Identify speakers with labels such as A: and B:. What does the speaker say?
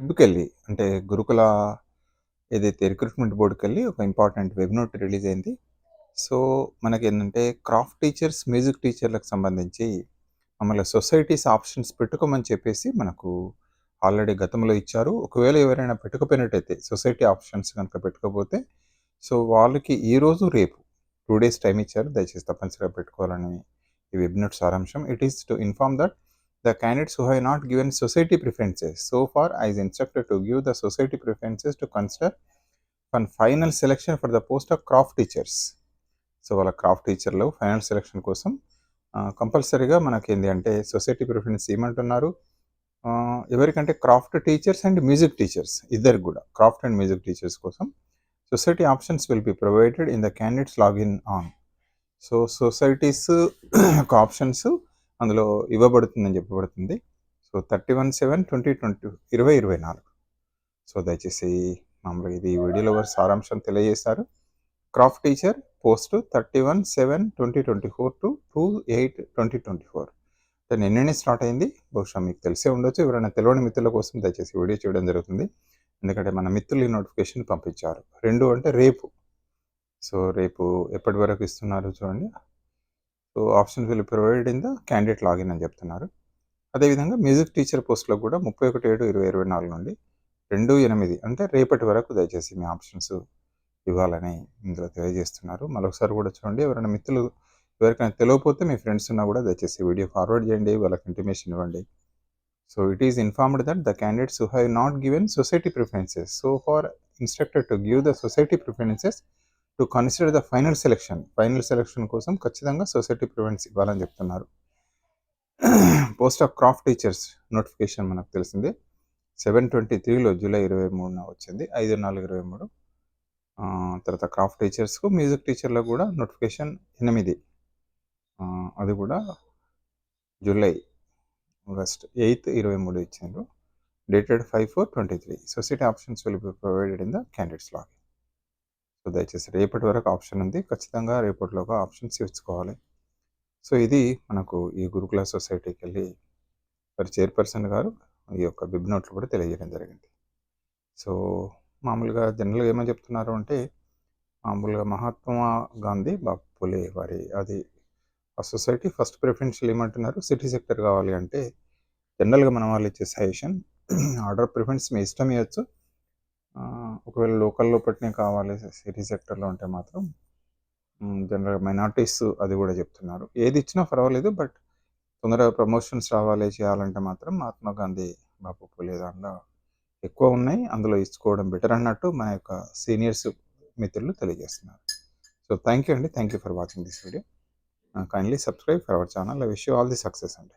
A: వెళ్ళి అంటే గురుకుల ఏదైతే రిక్రూట్‌మెంట్ బోర్డుకి వెళ్ళి ఒక ఇంపార్టెంట్ వెబ్నోట్ రిలీజ్ అయింది. సో, మనకి ఏంటంటే క్రాఫ్ట్ టీచర్స్, మ్యూజిక్ టీచర్‌లకు సంబంధించి మమ్మల్ని సొసైటీస్ ఆప్షన్స్ పెట్టుకోమని చెప్పేసి మనకు ఆల్రెడీ గతంలో ఇచ్చారు. ఒకవేళ ఎవరైనా పెట్టుకోపోయినట్టయితే సొసైటీ ఆప్షన్స్ కనుక పెట్టుకోపోతే సో, వాళ్ళకి ఈరోజు, రేపు టూ డేస్ టైమ్ ఇచ్చారు. దయచేసి తప్పనిసరిగా పెట్టుకోవాలని ఈ వెబ్నోట్ సారాంశం. It is to inform that the candidates who have not given society preferences so far I is instructed to give the society preferences to consider for final selection for the post of craft teachers so వాళ్ళ craft టీచర్లు final selection కోసం కంపల్సరీగా మనకి ఏంటి అంటే society preference ఏమంటున్నారు ఎవరికంటే craft teachers and music teachers ఇద్దరికి కూడా క్రాఫ్ట్ అండ్ మ్యూజిక్ టీచర్స్ కోసం society options will be provided in the candidates login on so societies యొక్క ఆప్షన్స్ అందులో ఇవ్వబడుతుందని చెప్పబడుతుంది. So thirty one seven twenty twenty ఇరవై ఇరవై నాలుగు. సో దయచేసి మామూలుగా ఇది వీడియోలో వారు సారాంశం తెలియజేశారు. Craft teacher post thirty one seven twenty twenty four to two eight twenty twenty four. నిన్ననే స్టార్ట్ అయింది? బహుశా మీకు తెలిసే ఉండొచ్చు. ఎవరైనా తెలియని మిత్రుల కోసం దయచేసి వీడియో చేయడం జరుగుతుంది. ఎందుకంటే మన మిత్రులు ఈ నోటిఫికేషన్ పంపించారు. రెండు అంటే రేపు. సో రేపు ఎప్పటి వరకు ఇస్తున్నారు చూడండి. So option will provide in the candidate login అని చెప్తున్నారు. అదేవిధంగా మ్యూజిక్ టీచర్ పోస్ట్లో కూడా ముప్పై ఒకటి ఏడు ఇరవై ఇరవై నాలుగు నుండి రెండు ఎనిమిది అంటే రేపటి వరకు దయచేసి మీ ఆప్షన్స్ ఇవ్వాలని ఇందులో తెలియజేస్తున్నారు. మరొకసారి కూడా చూడండి ఎవరైనా మిత్రులు ఎవరికైనా తెలియకపోతే మీ ఫ్రెండ్స్ ఉన్నా కూడా దయచేసి వీడియో ఫార్వర్డ్ చేయండి వాళ్ళకి ఇంటిమేషన్ ఇవ్వండి. So it is informed that the candidates who have not given society preferences. So far instructed to give the society preferences to consider the final selection. Final selection కోసం ఖచ్చితంగా society prevents ఇవ్వాలని చెప్తున్నారు. Post of craft teachers notification మనకు తెలిసిందే. Seven twenty త్రీలో July ఇరవై మూడున వచ్చింది. ఐదు నాలుగు ఇరవై మూడు. తర్వాత క్రాఫ్ట్ టీచర్స్కు మ్యూజిక్ టీచర్లకు కూడా నోటిఫికేషన్ ఎనిమిది. అది కూడా జూలై ఆగస్ట్ ఎయిత్ ఇరవై మూడు ఇచ్చారు. Dated five four twenty three. Society options will be provided in the candidates login. So దయచేసి రేపటి వరకు ఆప్షన్ ఉంది. ఖచ్చితంగా రేపటిలోగా ఆప్షన్స్ ఇచ్చుకోవాలి సో ఇది మనకు ఈ గురుకుల సొసైటీకి వెళ్ళి వారి చైర్పర్సన్ గారు ఈ యొక్క బిబ్ నోట్లు కూడా తెలియజేయడం జరిగింది. సో మామూలుగా జనరల్గా ఏమని చెప్తున్నారు అంటే మామూలుగా మహాత్మా గాంధీ బాపులే వారి అది ఆ సొసైటీ ఫస్ట్ ప్రిఫరెన్షియల్ ఏమంటున్నారు? సిటీ సెక్టర్ కావాలి అంటే జనరల్గా మన వాళ్ళు ఇచ్చే సజెషన్ ఆర్డర్ ప్రిఫరెన్స్ మీ ఇష్టం ఇవ్వచ్చు. ఒకవేళ లోకల్లో పట్టినే కావాలి సిటీ సెక్టర్లో ఉంటే మాత్రం జనరల్ మైనార్టీస్ అది కూడా చెప్తున్నారు. ఏది ఇచ్చినా పర్వాలేదు బట్ తొందరగా ప్రమోషన్స్ రావాలి చేయాలంటే మాత్రం మహాత్మా గాంధీ బాపు పులే దాంట్లో ఎక్కువ ఉన్నాయి. అందులో ఇచ్చుకోవడం బెటర్ అన్నట్టు మన యొక్క సీనియర్స్ మిత్రులు తెలియజేస్తున్నారు. సో థ్యాంక్ యూ అండి. Thank you for watching this video kindly subscribe for our channel wish you all the success అండి.